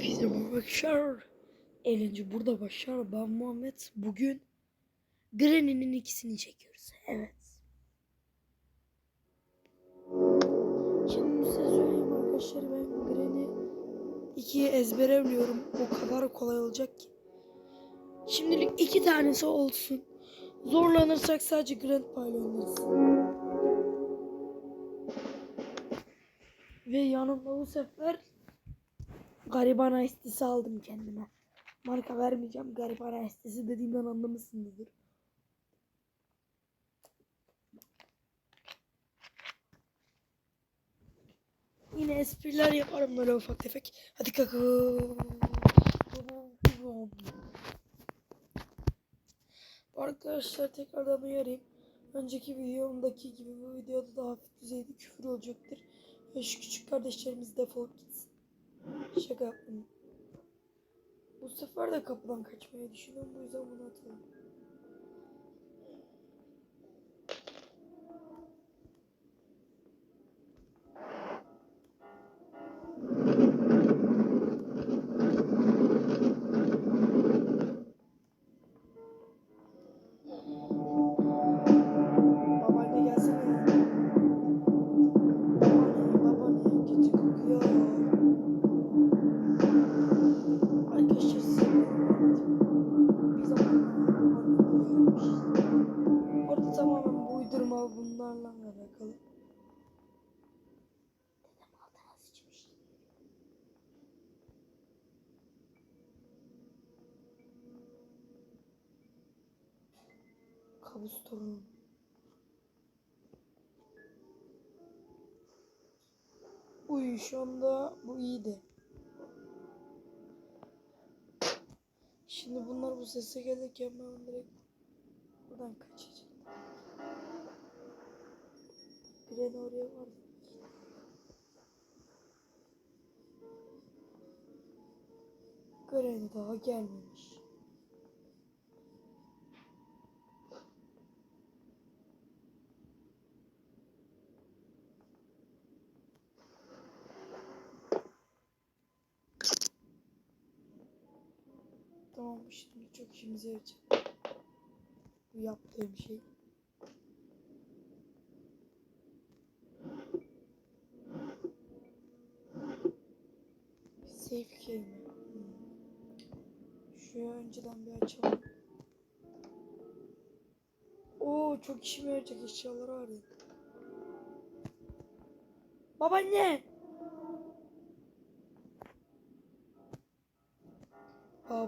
Hepinize merhaba. Eğlence burada başlar. Ben Muhammed. Bugün Granny'nin ikisini çekiyoruz. Evet. Şimdi size söyleyeyim arkadaşlar. Ben Granny 2'yi ezbere biliyorum. O kadar kolay olacak ki. Şimdilik iki tanesi olsun. Zorlanırsak sadece Grandpa ile. Ve yanımda bu sefer gariban aistisi aldım kendime. Marka vermeyeceğim. Gariban aistisi dediğimden anlamışsınızdır. Yine espriler yaparım böyle ufak tefek. Hadi kalkın. Arkadaşlar tekrardan uyarayım. Önceki videomdaki gibi bu videoda da hafif düzeyde küfür olacaktır. Ve şu küçük kardeşlerimiz defolup gitsin. Şaka yaptım. Bu sefer de kapıdan kaçmayı düşünüyorum. Bu yüzden bunu atalım. Kabus torunum. Uy şu bu iyiydi. Şimdi bunlar bu sese gelirken ben direkt buradan kaçacağım. Gren oraya var. Gren daha gelmemiş. Tamam şimdi çok işimize yarayacak. Bu yaptığım şey. Safe key mi? Hmm. Şuraya önceden bir açalım. Oo çok işime yarayacak eşyalar var ya. Babaanne!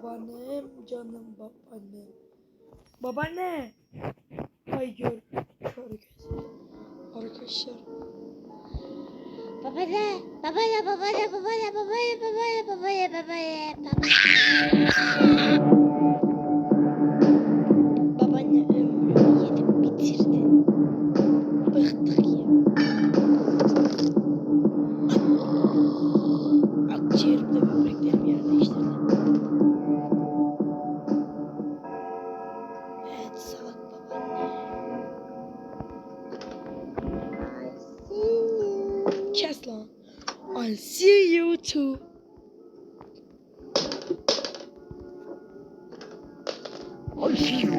babaannem canım babaannem. Babaanne. Ay gör. Kör göz. Arkadaşlar. Babaanne. Babaanne babaanne babaanne babaanne babaanne babaanne babaanne. Too. I'll see you.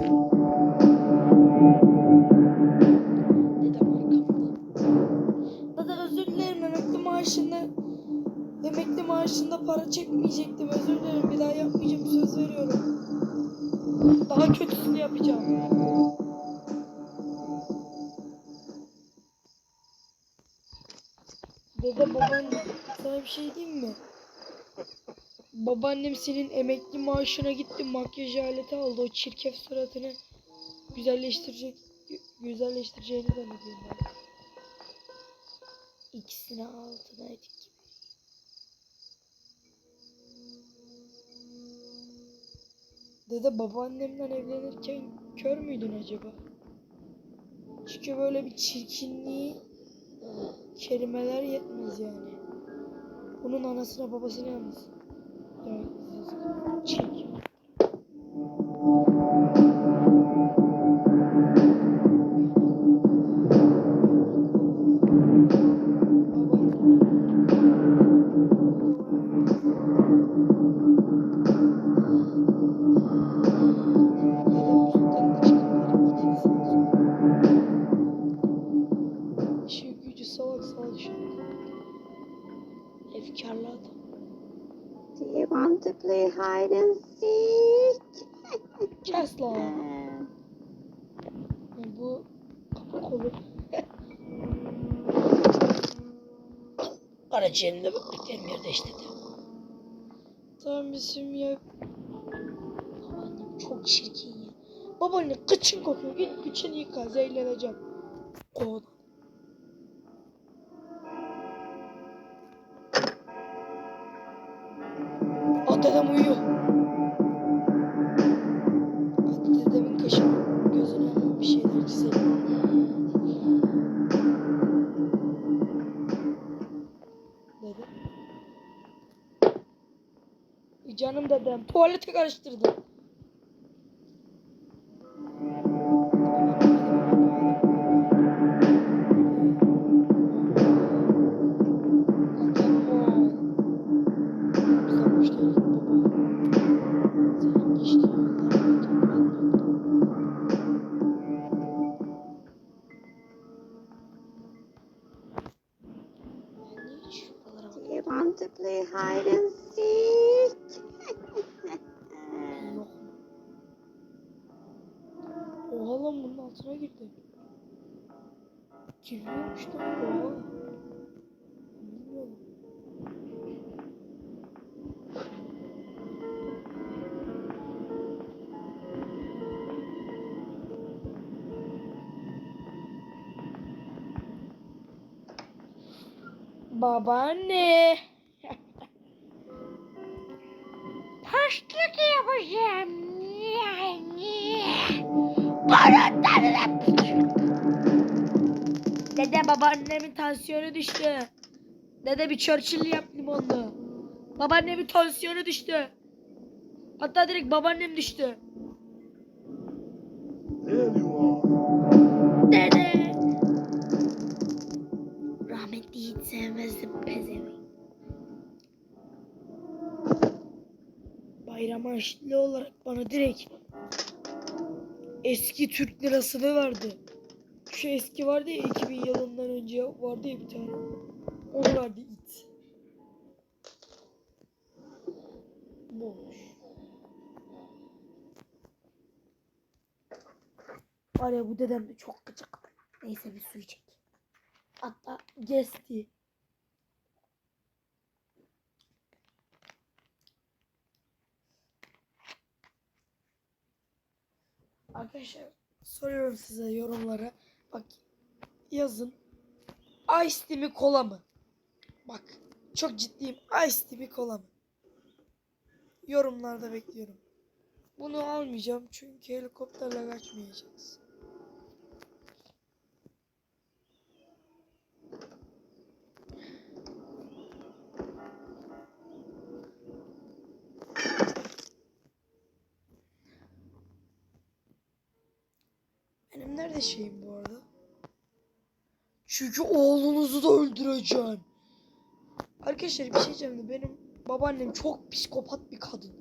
Dede özür dilerim emekli maaşında emekli maaşında para çekmeyecektim özür dilerim bir daha yapmayacağım söz veriyorum. Daha kötüsünü yapacağım. Dede babaannem sana bir şey diyeyim mi? Babaannem senin emekli maaşına gitti makyaj aleti aldı o çirkef suratını güzelleştirecek gü- güzelleştireceğini zannediyorum ben. İkisini altına ettik. Dede babaannemden evlenirken kör müydün acaba? Çünkü böyle bir çirkinliği kelimeler yetmez yani. Bunun anasına babasına yalnız. Evet, yazık. Karaciğerinde baktıklarım yerde işte de. Tamam bizim ya. Babaannem çok çirkin ya. Babaanne kıçın kokuyor. Git kıçını yıka. Zehirleneceğim. Kovadan. Şuralara Do bakıyorum? you want to play hide and Da oha. Bilmiyorum. Babaanne. Taşlık yapacağım. Dede babaannemin tansiyonu düştü. Dede bir Churchill yap limonlu. Babaannemin tansiyonu düştü. Hatta direkt babaannem düştü. Dede. Rahmetli hiç sevmezdim pezevenk. Bayram harçlığı olarak bana direkt eski Türk lirasını verdi. Şu eski vardı ya 2000 yılından önce vardı ya bir tane. Onu verdi it. Boş. Var ya bu dedem de çok gıcık. Neyse bir su içecek. Hatta geçti. Arkadaşlar soruyorum size yorumlara. Bak yazın. Ice tea mi kola mı? Bak çok ciddiyim. Ice tea mi kola mı? Yorumlarda bekliyorum. Bunu almayacağım çünkü helikopterle kaçmayacağız. Benim nerede şeyim? Çünkü oğlunuzu da öldüreceğim. Arkadaşlar bir şey diyeceğim benim babaannem çok psikopat bir kadın.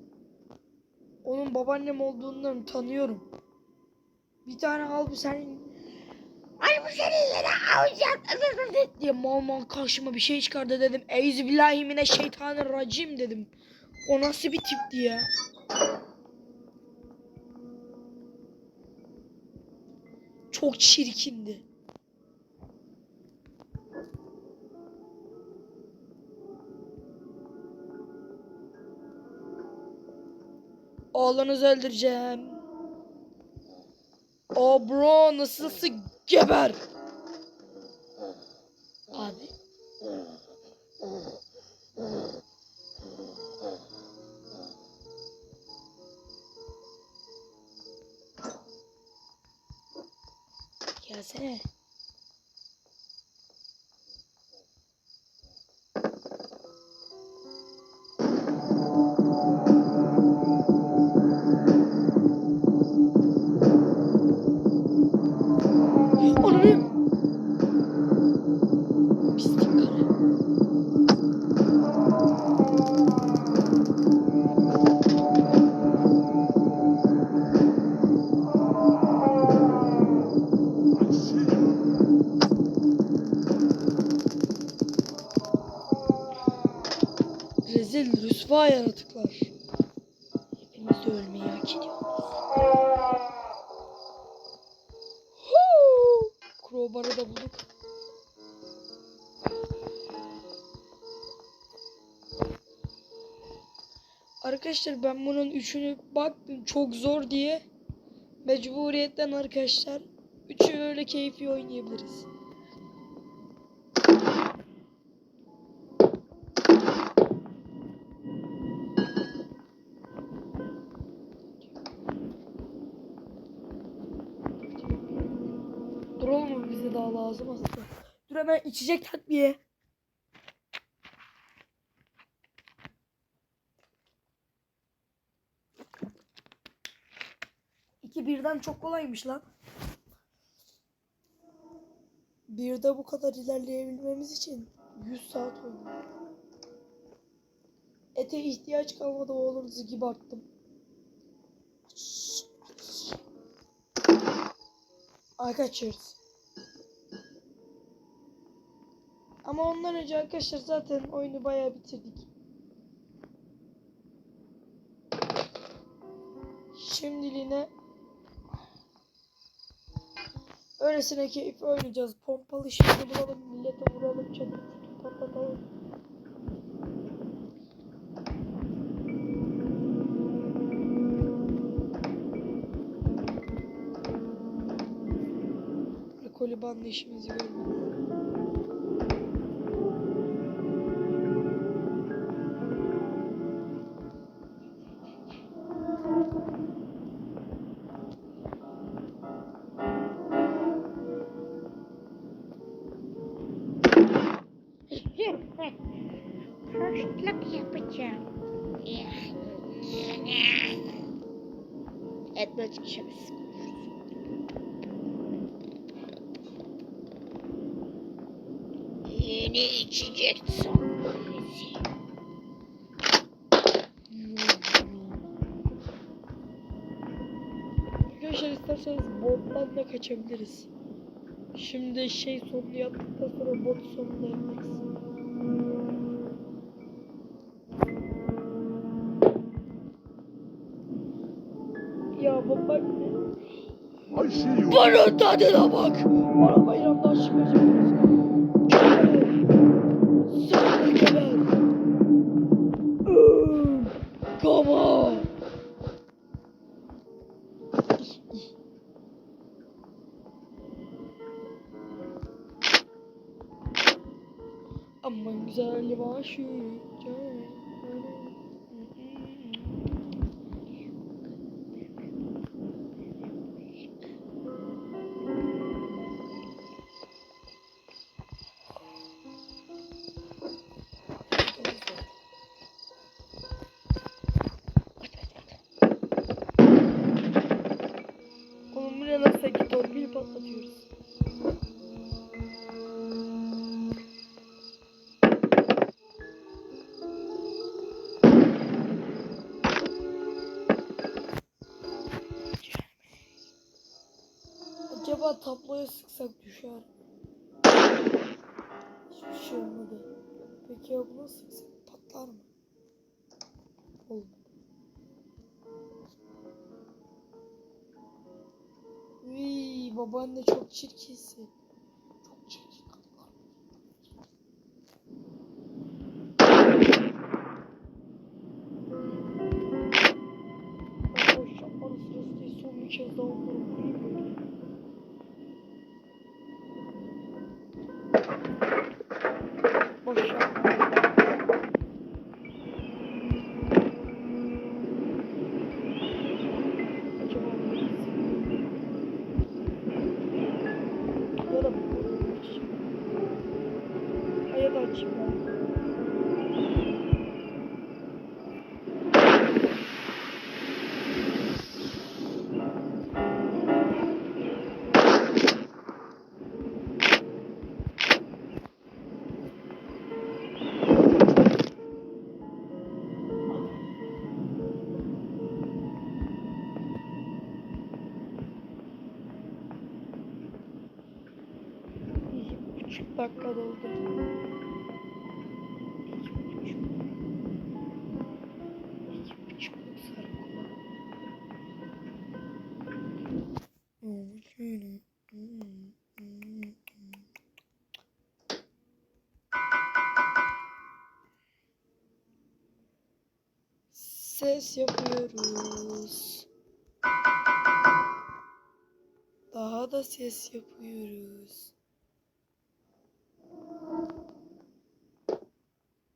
Onun babaannem olduğundan tanıyorum. Bir tane al bu senin Ay bu senin yine alacağım diye mal mal karşıma bir şey çıkardı dedim. Euzubillahimineşşeytanirracim dedim. O nasıl bir tipti ya? Çok çirkindi. Oğlunuzu öldüreceğim. O bro nasılsın geber. Abi. Gelsene. Rezil rüsva yaratıklar. Hepiniz de ölmeyi hak ediyorsunuz. Huu! Crowbar'ı da bulduk. Arkadaşlar ben bunun üçünü baktım çok zor diye mecburiyetten arkadaşlar üçü öyle keyfi oynayabiliriz. Dur bize daha lazım aslında. Dur hemen içecek takviye. İki birden çok kolaymış lan. Birde bu kadar ilerleyebilmemiz için 100 saat oldu. Ete ihtiyaç kalmadı oğlum gibi arttım. Arkadaşlar. Ama ondan önce arkadaşlar zaten oyunu bayağı bitirdik. Şimdiliğine öylesine keyif oynayacağız. Pompalı şimdi bulalım, millete vuralım, çutur patlatalım. Alkolü bandı işimizi görmedik. Böyle çıkışımız. Yeni içecek sahnesi. Arkadaşlar isterseniz bottan da kaçabiliriz. Şimdi şey sonunu yaptıktan sonra bot sonunu yaparız. Ya Bunun tadına bak. Bana bayramdan çıkacak. Tabloya sıksak düşer? Hiçbir şey olmadı. Peki ya buna sıksak patlar mı? Olmadı. Uy, babaanne çok çirkinsin. Thank you. dakika doldu. Ses yapıyoruz. Daha da ses yapıyoruz.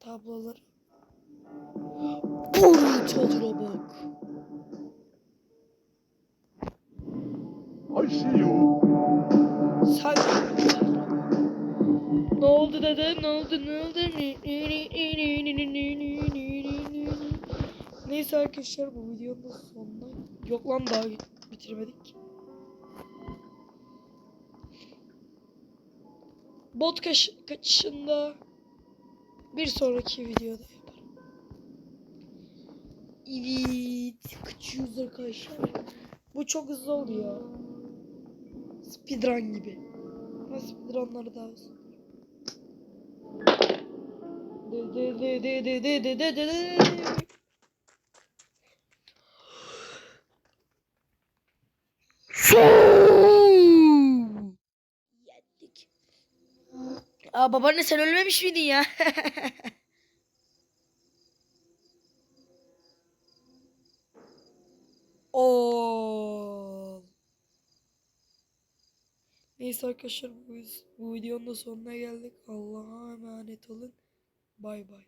Tablolar. Boru tadına bak. I see you. Sen ne oldu dede? Ne oldu? Ne oldu? Neyse arkadaşlar bu videonun sonuna yok lan daha bitirmedik. Bot kaç kaçışında bir sonraki videoda yaparım. Evet, kaçıyoruz arkadaşlar. Bu çok hızlı oldu ya. Speedrun gibi. Ama speedrunları daha uzun. De de de de de de de de de de. Aa babaanne sen ölmemiş miydin ya? Oo. Neyse arkadaşlar bu, bu videonun da sonuna geldik. Allah'a emanet olun. Bay bay.